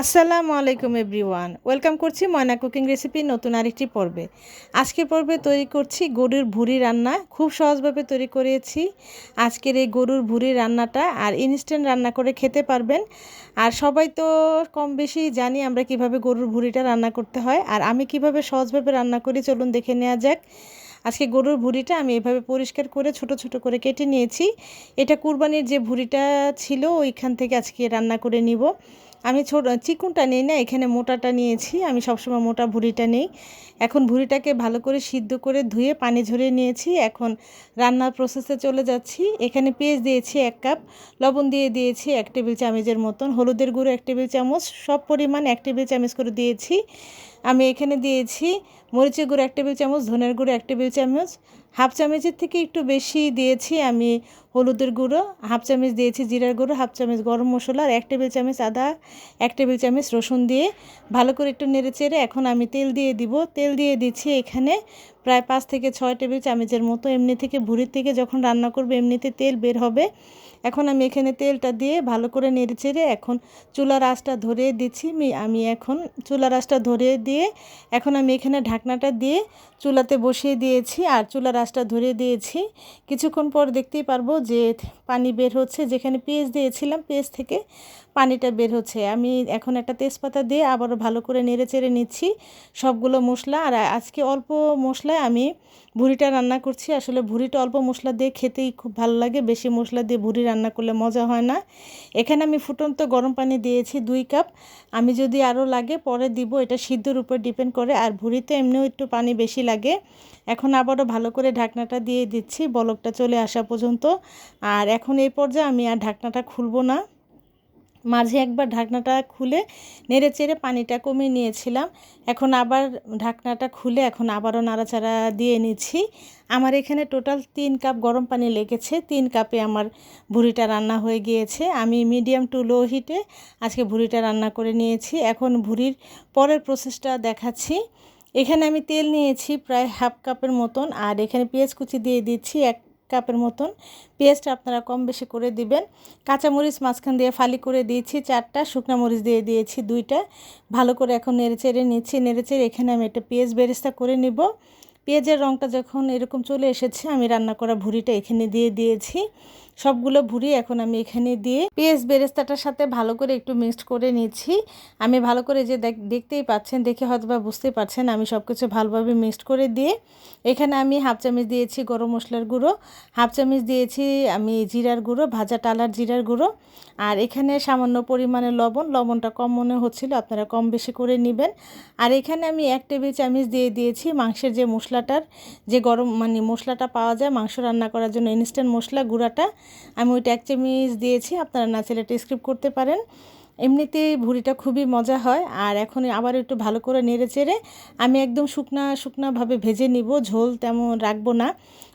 আসসালামু আলাইকুম everyone. Welcome করছি ময়না কুকিং রেসিপি নতুন আরেকটি পর্বে। আজকের পর্বে তৈরি করছি গরুর ভুড়ি রান্না। খুব সহজভাবে তৈরি করেছি। আজকের এই গরুর ভুড়ি রান্নাটা আর ইনস্ট্যান্ট রান্না করে খেতে পারবেন। আর সবাই তো কম বেশি জানি আমরা কীভাবে গরুর ভুড়িটা রান্না করতে হয় আর আমি কীভাবে সহজভাবে রান্না করি, চলুন দেখে নেওয়া যাক। আজকে গরুর ভুড়িটা আমি এভাবে পরিষ্কার করে ছোট ছোট করে কেটে নিয়েছি। এটা কুরবানির যে ভুড়িটা ছিল, ওইখান থেকে আজকে রান্না করে নিব। আমি ছোট, চিকুনটা নেই না, এখানে মোটাটা নিয়েছি। আমি সবসময় মোটা ভুড়িটা নেই। এখন ভুড়িটাকে ভালো করে সিদ্ধ করে ধুয়ে পানি ঝরিয়ে নিয়েছি। এখন রান্নার প্রসেসে চলে যাচ্ছি। এখানে পেঁয়াজ দিয়েছি এক কাপ, লবণ দিয়ে দিয়েছি এক টেবিল চামচের মতন, হলুদের গুঁড়ো এক টেবিল চামচ, সব পরিমাণ এক টেবিল চামচ করে দিয়েছি। আমি এখানে দিয়েছি মরিচের গুঁড়ো এক টেবিল চামচ, ধনের গুঁড়ো এক টেবিল চামচ হাফ চামচের থেকে একটু বেশি দিয়েছি আমি হলুদের গুঁড়ো, হাফ চামচ দিয়েছি জিরার গুঁড়ো, হাফ চামচ গরম মশলা আর এক টেবিল চামচ আদা, এক টেবিল চামচ রসুন দিয়ে ভালো করে একটু নেড়ে চেড়ে এখন আমি তেল দিয়ে দিব। তেল দিয়ে দিচ্ছি এখানে প্রায় পাঁচ থেকে ছয় টেবিল চামচের মতো। এমনি থেকে ভুড়ির থেকে যখন রান্না করবে এমনিতে তেল বের হবে। এখন আমি এখানে তেলটা দিয়ে ভালো করে নেড়ে চেড়ে এখন চুলার আঁচটা ধরিয়ে দিচ্ছি। আমি এখন চুলার আঁচটা ধরিয়ে দিয়ে এখন আমি এখানে ঢাকনাটা দিয়ে চুলাতে বসিয়ে দিয়েছি। আর চুলার আঁচটা ধরিয়ে দিয়েছি। কিছুক্ষণ পর দেখতেই পারব যে পানি বের হচ্ছে। যেখানে পেঁয়াজ দিয়েছিলাম, পেঁয়াজ থেকে পানিটা বের হচ্ছে। আমি এখন একটা তেজপাতা দিয়ে আবারও ভালো করে নেড়ে চেড়ে নিচ্ছি সবগুলো মশলা। আর আজকে অল্প মশলায় আমি ভুড়িটা রান্না করছি। আসলে ভুড়িটা অল্প মশলা দিয়ে খেতেই খুব ভালো লাগে। বেশি মশলা দিয়ে ভুড়ি রান্না করলে মজা হয় না। এখানে আমি ফুটন্ত গরম পানি দিয়েছি দুই কাপ। আমি যদি আরও লাগে পরে দিব। এটা সিদ্ধর উপর ডিপেন্ড করে। আর ভুড়িতে এমনিও একটু পানি বেশি লাগে। এখন আবারও ভালো করে ঢাকনাটা দিয়ে দিচ্ছি, বলকটা চলে আসা পর্যন্ত। আর এখন এই পর্যায়ে আমি আর ঢাকনাটা খুলবো না। মাঝে একবার ঢাকনাটা খুলে নেড়ে চেড়ে পানিটা কমিয়ে নিয়েছিলাম। এখন আবার ঢাকনাটা খুলে এখন আবারও নাড়াচাড়া দিয়ে নিচ্ছি। আমার এখানে টোটাল তিন কাপ গরম পানি লেগেছে, তিন কাপে আমার ভুড়িটা রান্না হয়ে গিয়েছে। আমি মিডিয়াম টু লো হিটে আজকে ভুড়িটা রান্না করে নিয়েছি। এখন ভুড়ির পরের প্রসেসটা দেখাচ্ছি। এখানে আমি তেল নিয়েছি প্রায় হাফ কাপের মতন, আর এখানে পেঁয়াজ কুচি দিয়ে দিচ্ছি এক কাপের মতন। পেস্ট আপনারা কম বেশি করে দিবেন। কাঁচামরিচ মাঝখান দিয়ে ফালি করে দিয়েছি চারটা, শুকনো মরিচ দিয়ে দিয়েছি দুইটা। ভালো করে এখন নেড়ে চেড়ে নিচ্ছি নেড়ে চেড়ে এখানে আমি একটা পেঁয়াজ বেরেস্তা করে নিব। পেঁয়াজের রঙটা যখন এরকম চলে এসেছে, আমি রান্না করা ভুড়িটা এখানে দিয়ে দিয়েছি। সবগুলো ভুড়ি এখন আমি এখানে দিয়ে পেঁয়াজ বেরেস্তাটার সাথে ভালো করে একটু মিক্সড করে নিচ্ছি আমি ভালো করে যে দেখতেই পাচ্ছেন, দেখে হয়তো বা বুঝতেই পারছেন, আমি সব কিছু ভালোভাবে মিক্সড করে দিয়ে এখানে আমি হাফ চামচ দিয়েছি গরম মশলার গুঁড়ো, হাফ চামচ দিয়েছি আমি জিরার গুঁড়ো, ভাজা টালার জিরার গুঁড়ো। আর এখানে সামান্য পরিমাণে লবণ, লবণটা কম মনে হচ্ছিল, আপনারা কম বেশি করে নেবেন। আর এখানে আমি এক টেবিল চামচ দিয়ে দিয়েছি মাংসের যে মশলাটার, যে গরম মানে মশলাটা পাওয়া যায় মাংস রান্না করার জন্য ইনস্ট্যান্ট মশলা গুঁড়াটা। আমি ওইটা এক চামিজ দিয়েছি, আপনারা না ছেলেটা স্ক্রিপ করতে পারেন। এমনিতে ভুড়িটা খুবই মজা হয়, আর এখন আবার একটু ভালো করে নেড়ে চেড়ে আমি একদম শুকনা, শুকনাভাবে ভেজে নিব, ঝোল তেমন রাখব না।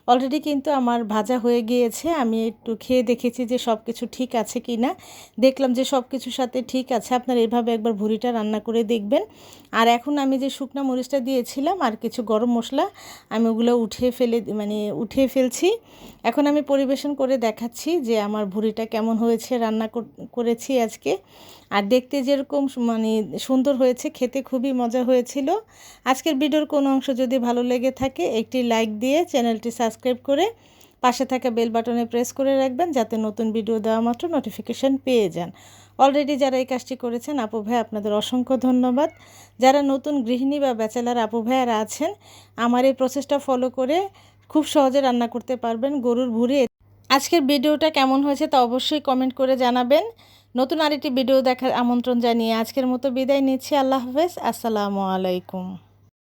অলরেডি কিন্তু আমার ভাজা হয়ে গিয়েছে। আমি একটু খেয়ে দেখেছি যে সব কিছু ঠিক আছে কি না দেখলাম যে সব কিছুর সাথে ঠিক আছে। আপনার এভাবে একবার ভুড়িটা রান্না করে দেখবেন। আর এখন আমি যে শুকনো মরিচটা দিয়েছিলাম আর কিছু গরম মশলা, আমি ওগুলো উঠিয়ে ফেলে মানে উঠিয়ে ফেলছি। এখন আমি পরিবেশন করে দেখাচ্ছি যে আমার ভুড়িটা কেমন হয়েছে, রান্না করেছি আজকে। আর দেখতে যেরকম মানে সুন্দর হয়েছে, খেতে খুবই মজা হয়েছিল। আজকের ভিডিওর কোনো অংশ যদি ভালো লেগে থাকে, একটি লাইক দিয়ে চ্যানেলটি সাবস্ক্রাইব করে পাশে থাকা বেল বাটনে প্রেস করে রাখবেন, যাতে নতুন ভিডিও দেওয়া মাত্র নোটিফিকেশান পেয়ে যান। অলরেডি যারা এই কাজটি করেছেন, আপু ভাই, আপনাদের অসংখ্য ধন্যবাদ। যারা নতুন গৃহিণী বা ব্যাচেলার আপু ভাইয়ারা আছেন, আমার এই প্রসেসটা ফলো করে খুব সহজে রান্না করতে পারবেন গরুর ভুড়ি। আজকের ভিডিওটা কেমন হয়েছে তা অবশ্যই কমেন্ট করে জানাবেন। নতুন আরেকটি ভিডিও দেখার আমন্ত্রণ জানিয়ে আজকের মতো বিদায় নিচ্ছি। আল্লাহ হাফেজ। আসসালামু আলাইকুম।